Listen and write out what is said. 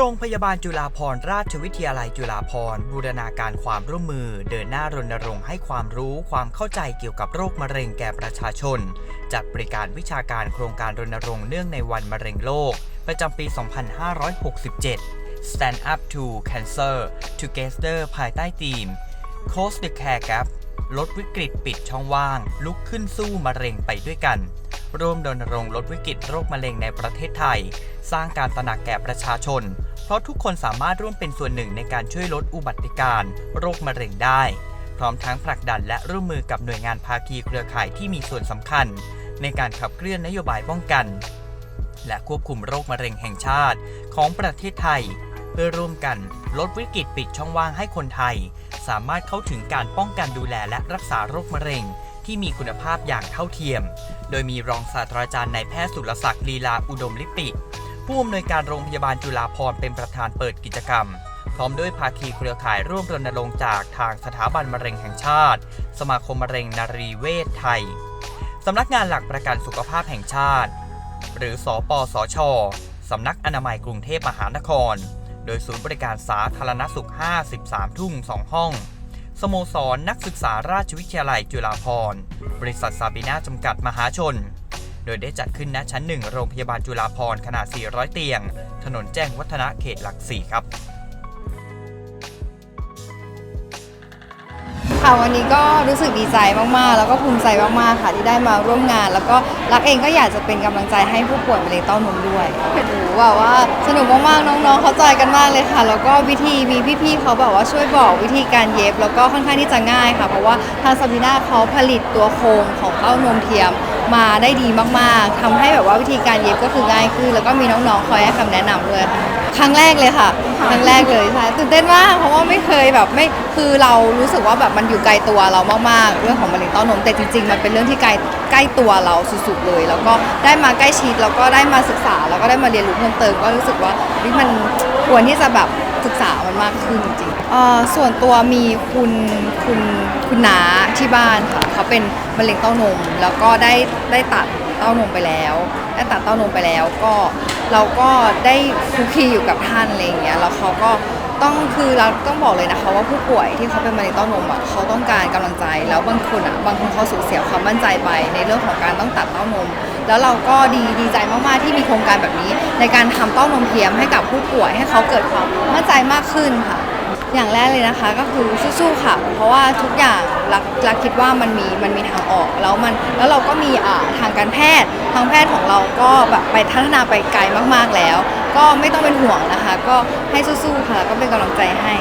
โรงพยาบาลจุฬาภรณราชวิทยาลัยจุฬาภรณ์บูรณาการความร่วมมือ เดินหน้ารณรงค์ให้ความรู้ความเข้าใจเกี่ยวกับโรคมะเร็งแก่ประชาชน จัดบริการวิชาการโครงการรณรงค์เนื่องในวันมะเร็งโลก ประจำปี 2567 Stand up to cancer together ภายใต้ธีม Close the care gap ลดวิกฤตปิดช่องว่าง ลุกขึ้นสู้มะเร็งไปด้วยกันร่วมรณรงค์ลดวิกฤตโรคมะเร็งในประเทศไทย สร้างการตระหนักแก่ประชาชน เพราะทุกคนสามารถร่วมเป็นส่วนหนึ่งในการช่วยลดอุบัติการ์โรคมะเร็งได้ พร้อมทั้งผลักดันและร่วมมือกับหน่วยงานภาคีเครือข่ายที่มีส่วนสำคัญ ในการขับเคลื่อนนโยบายป้องกัน และควบคุมโรคมะเร็งแห่งชาติของประเทศไทย เพื่อร่วมกันลดวิกฤตปิดช่องว่างให้คนไทย สามารถเข้าถึงการป้องกันดูแลและรักษาโรคมะเร็งที่มีคุณภาพอย่างเท่าเทียม โดยมีรองศาสตราจารย์นายแพทย์สุรศักดิ์ลีลาอุดมลิปิ ผู้อำนวยการโรงพยาบาลจุฬาภรณ์เป็นประธานเปิดกิจกรรม พร้อมด้วยภาคีเครือข่ายร่วมรณรงค์จากทางสถาบันมะเร็งแห่งชาติ สมาคมมะเร็งนารีเวชไทยสำนักงานหลักประกันสุขภาพแห่งชาติ หรือสอปสชสำนักอนามัยกรุงเทพมหานคร โดยศูนย์บริการสาธารณสุข 53 ทุ่ง 2 ห้อง สโมสรนนักศึกษาราชวิทยาลัยจุฬาภรณ์ บริษัทซาบิน่าจำกัดมหาชน โดยได้จัดขึ้นณชั้น 1 โรงพยาบาลจุฬาภรณ์ขนาด 400 เตียง ถนนแจ้งวัฒนะเขตหลักสี่ครับ ค่ะวันนี้ก็รู้สึกดีใจมาก ๆ แล้วก็ภูมิใจมาก ๆ ค่ะ ที่ได้มาร่วมงาน แล้วก็รักเองก็อยากจะเป็นกำลังใจให้ผู้ป่วยมะเร็งเต้านมด้วยโอ้โหแบบว่าสนุกมาก ๆ น้อง ๆ เขาใจกันมากเลยค่ะ แล้วก็วิธีมีพี่ ๆ เขาแบบว่าช่วยบอกวิธีการเย็บ แล้วก็ค่อนข้างที่จะง่ายค่ะ เพราะว่าทางซาบิน่าเขาผลิตตัวโครงของเต้านมเทียม มาได้ดีมากๆทำให้แบบว่าวิธีการเย็บก็คือง่ายขึ้น แล้วก็มีน้องๆคอยให้คำแนะนำด้วยค่ะครั้งแรกเลยค่ะ ครั้งแรกเลยใช่ตื่นเต้นมากเพราะว่าไม่เคยแบบไม่คือเรารู้สึกว่าแบบมันอยู่ไกลตัวเรามากๆ เรื่องของมะเร็งเต้านมแต่จริงๆ มันเป็นเรื่องที่ไกลใกล้ตัวเราสุดๆเลย แล้วก็ได้มาใกล้ชิดแล้วก็ได้มาศึกษา แล้วก็ได้มาเรียนรู้เพิ่มเติมก็รู้สึกว่าเฮ้ยมันควรที่จะแบบ ศึกษามันมากขึ้นจริงๆเอ่อส่วนตัวมีคุณคุณคุณน้าที่บ้านค่ะเขาเป็นมะเร็งเต้านม แล้วก็ได้ได้ตัดเต้านมไปแล้วได้ตัดเต้านมไปแล้วก็เราก็ได้คุกคีอยู่กับท่านอะไรอย่างเงี้ยแล้วเขาก็ ต้องคือเราต้องบอกเลยนะคะว่าผู้ป่วยที่เขาเป็นมะเร็งเต้านมอะเขาต้องการกำลังใจ แล้วบางคนอะบางคนเขาสูญเสียความมั่นใจไป ในเรื่องของการต้องตัดเต้านม แล้วเราก็ดีดีใจมากๆที่มีโครงการแบบนี้ ในการทำเต้านมเทียมให้กับผู้ป่วยให้เขาเกิดความมั่นใจมากขึ้นค่ะ อย่างแรกเลยนะคะก็คือสู้ๆค่ะ เพราะว่าทุกอย่างรักรักคิดว่ามันมีมันมีทางออกแล้วมันแล้วเราก็มีทางการแพทย์ทางแพทย์ของเราก็แบบไปพัฒนาไปไกลมากๆแล้ว ก็ไม่ต้องเป็นห่วงนะคะ ก็ให้สู้ๆค่ะ ก็เป็นกำลังใจให้